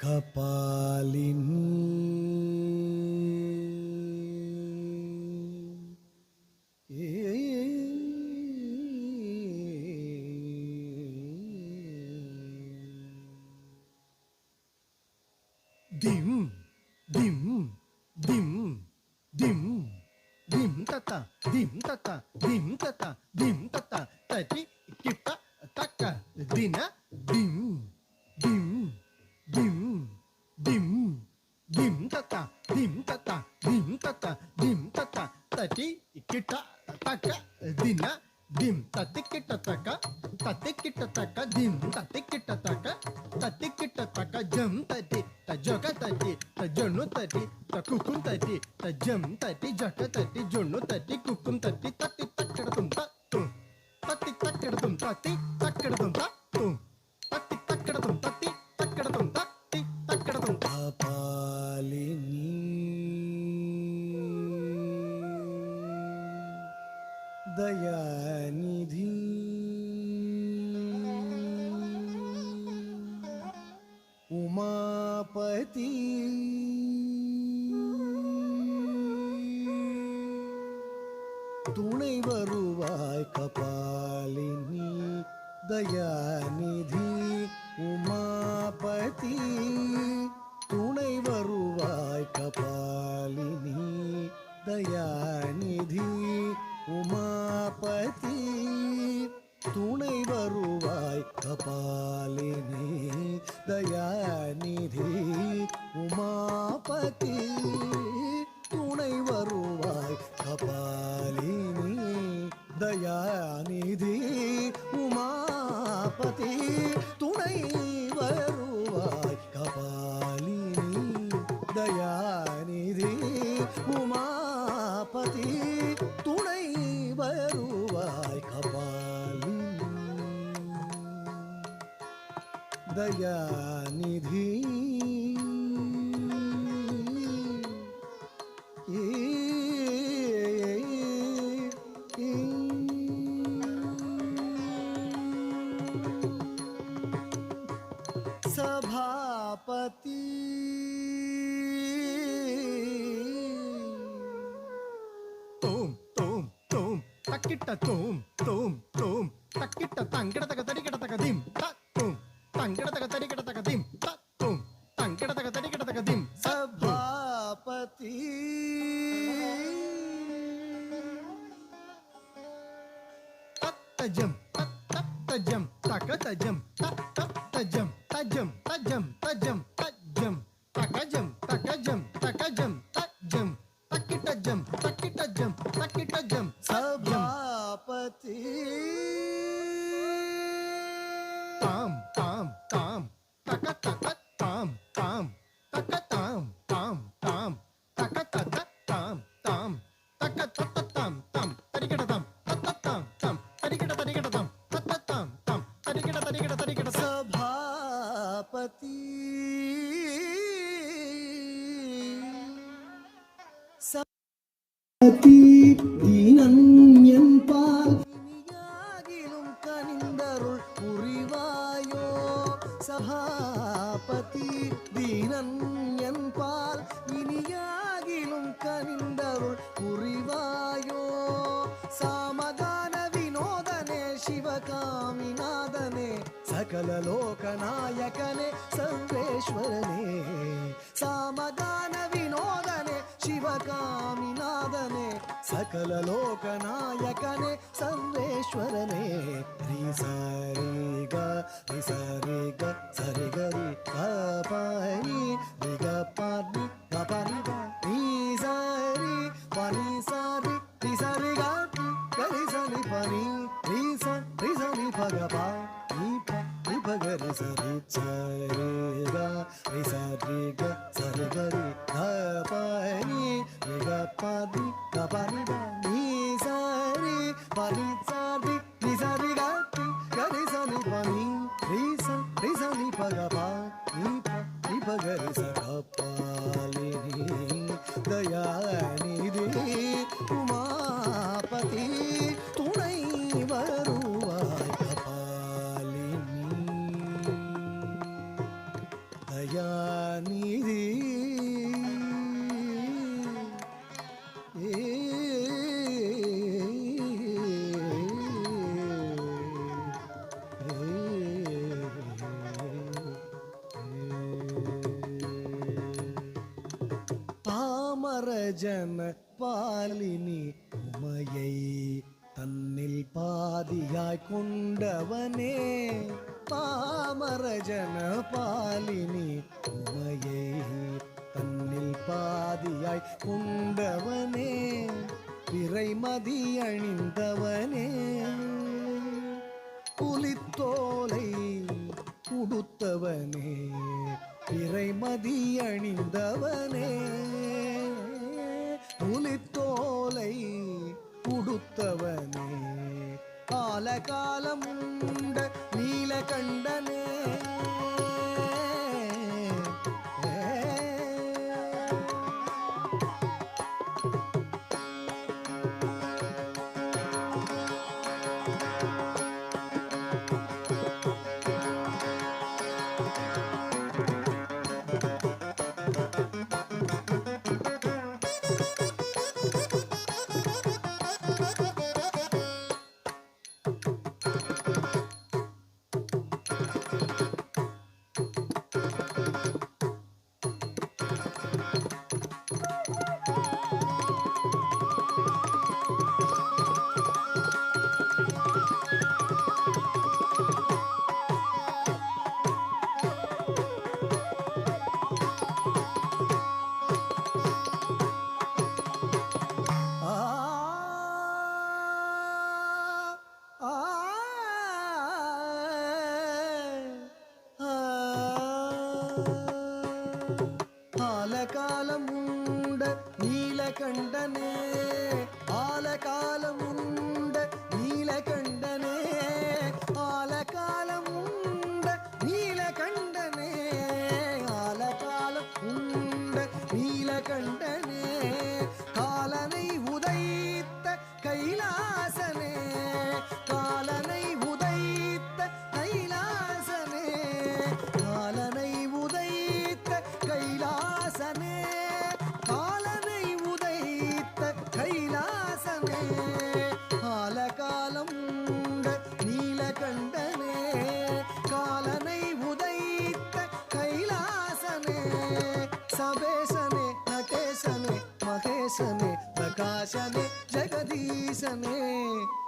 कपालिन् दिं दिं दिं दिं दिं तत दिं तत दिं तत दिं तत तति किप तक दिन తజ్జం తటి తజ్జొక తటి తజ్జొన్ను తటి తక్కుకుం తటి తజ్జం తటి జొక తటి జొన్ను తటి కుక్కుం తటి తట్టి తక్కడతుం తు. తట్టి తక్కడతుం తట్టి తక్కడతుం తు తట్టి తక్కడతుం తట్టి తక్కడతుం తట్టి తక్కడతుం పాలిని దయానిధి பதி துணை வருவாய் கபாலினி தயாநிதி உமாபதி துணை வருவாய் கபாலினி தயாநிதி உமாபதி துணை வருவாய் கபாலினி దయానిధి Umapathi takita tum tum tum takita tangkada taka tadi kada taka dim tak tum tangkada taka tadi kada taka dim tak tum tangkada taka tadi kada taka dim sabapati tajam tak tajam tak tajam tak tak tajam tajam tajam tajam tajam tak tajam tak tajam tak tajam தாம் தாம் தாம். தக தக தாம் தாம். தக தாம் தாம் தாம். தக தக தாம் தாம். தக தத்த தாம் தாம். தரிகட தாம். தத்த தாம் தாம். தரிகட தரிகட தாம். தத்த தாம் தாம். தரிகட தரிகட தரிகட சபாபதி. சபாபதி. மகாபதி தீனன் என்பால் இனியாகிலும் கனிந்தருள் புரிவாயோ? சாமதான வினோதனே சிவகாமிநாதனே సకలలోకనాయకనే సర్వేశ్వరనే సామగాన వినోదనే శివకామినాదనే సకలలోకనాయకనే సర్వేశ్వరనే రి సరిగ రి సరిగ సరిగరి పరి రిగ పరి పరి రి సరి పరి సరి రి సరిగ రి సరి పరి రి సరి పగ పా పగ రి సరి చరి గా రి సరి గ సరి గరి ధ పరి రి గ పది ద పరి దా ஜன பாலினி உமையை தன்னில் பாதியாய் கொண்டவனே. பாமர ஜன பாலினி உமையை தன்னில் பாதியாய் கொண்டவனே. பிறைமதி அணிந்தவனே. புலித்தோலை உடுத்தவனே. பிறைமதி அணிந்தவனே. உடுத்தவனே காலகாலம் நீலகண்டனே प्रकाशने प्रकाशमे जगदीशमे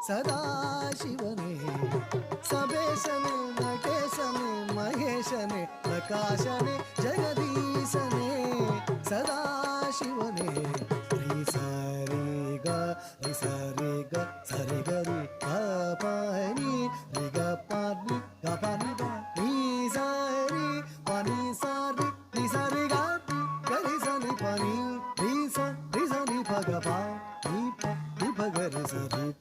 सदाशिवमे। सबेशने नटेशमे महेशने प्रकाशने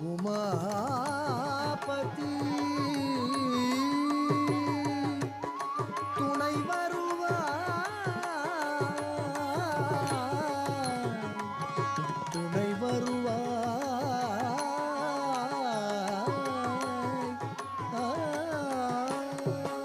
உமாபதி. துணை வருவா துணை வருவா Oh